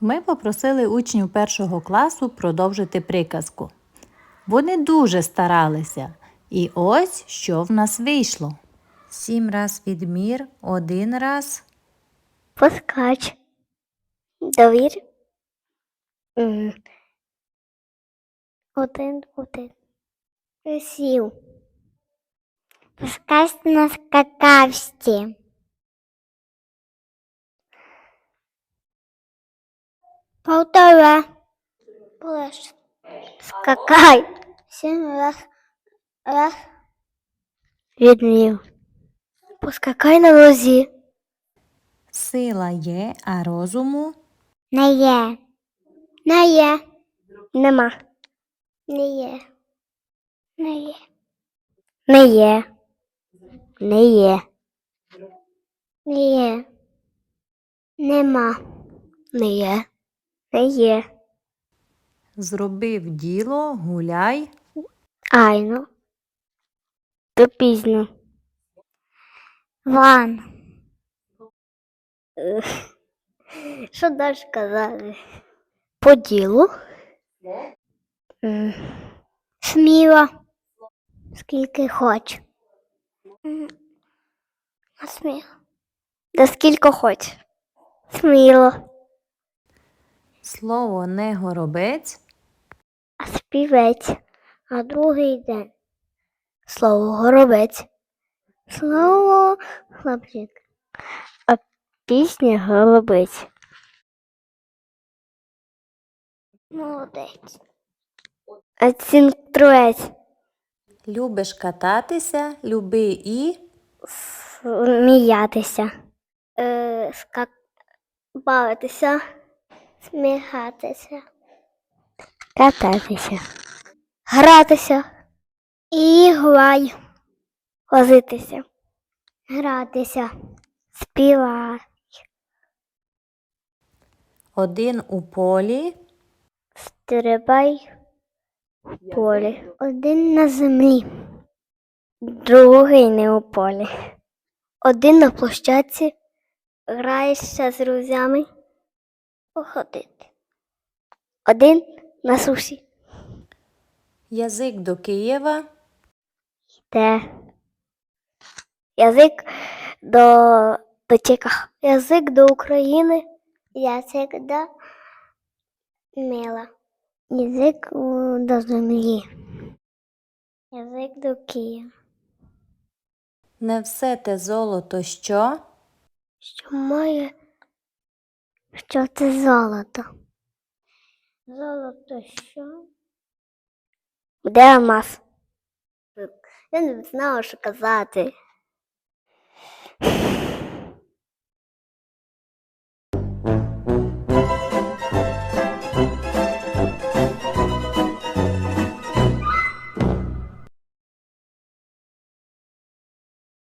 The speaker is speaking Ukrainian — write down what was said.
Ми попросили учнів першого класу продовжити приказку. Вони дуже старалися. І ось що в нас вийшло. Сім раз відмір, один раз. Поскач. Довір. Один, один. Сів. Поскач на скакавці. Полтора. Полеш. Скакай. Сім раз. Раз. Відмів. Поскакай на лозі. Сила є, а розуму Не є. Не є. Нема. Не є. Не є. Не є. Не є. Не є. Нема. Не є. Не є. зробив діло, гуляй. Айно. То пізно. Ван. Що далі казати? По ділу. Сміло. Скільки хоч. Сміло. Да скільки хоч. Сміло. Слово не горобець. А співець. А другий день. Слово горобець. Слово хлопчик. А пісня голубець. Молодець. Цінтруець. Любиш кататися, люби і. Сміятися. Е, скак... Бавитися. Сміхатися. Кататися. Гратися. І грай. Возитися. Гратися. Співати. Один у полі, Стрибай в полі. Один на землі, другий не у полі. Один на площадці граєшся з друзями походити. Один на суші. язик до Києва, Йде. Язик до, Чеках. Язик до України. Язик до мила. Язик до землі. Язик до Києва. не все те золото, що. Що має, що це золото? Золото що? Де алмаз? Я не знала, що казати.